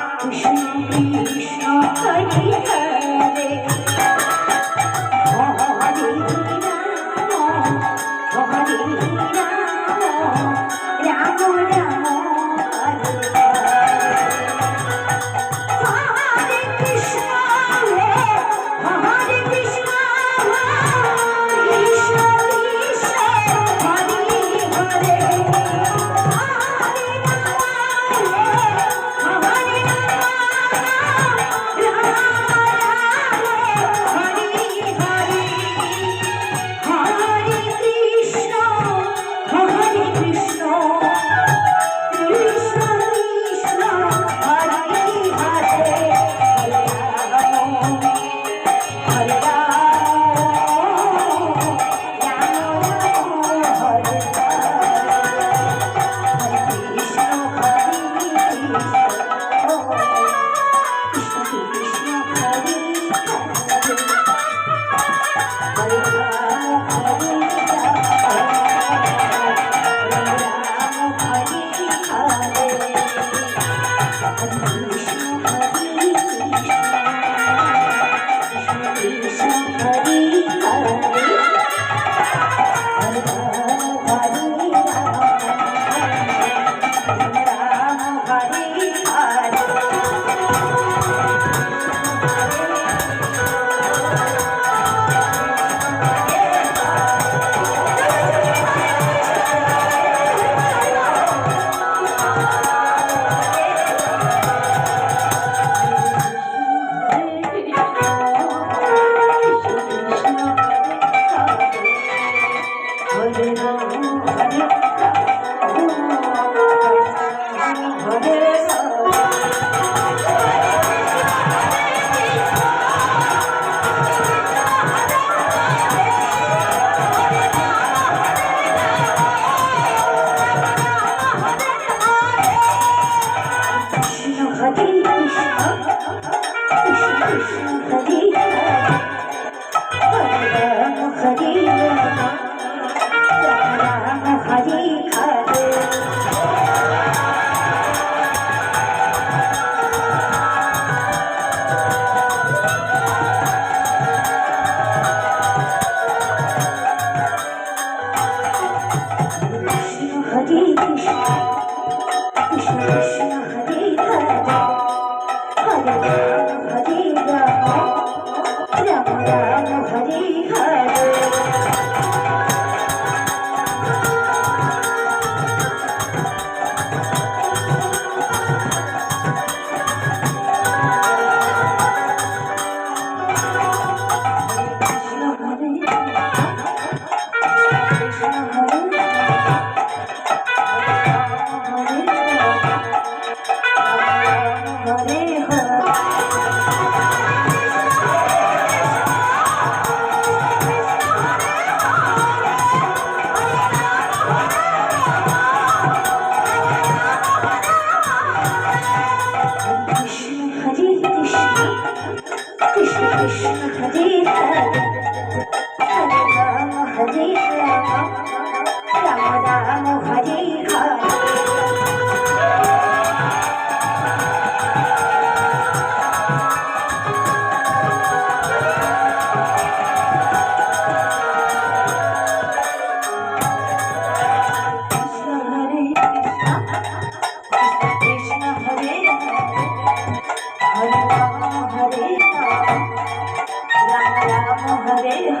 Krishna, Krishna, Hari Hari. Maravilha.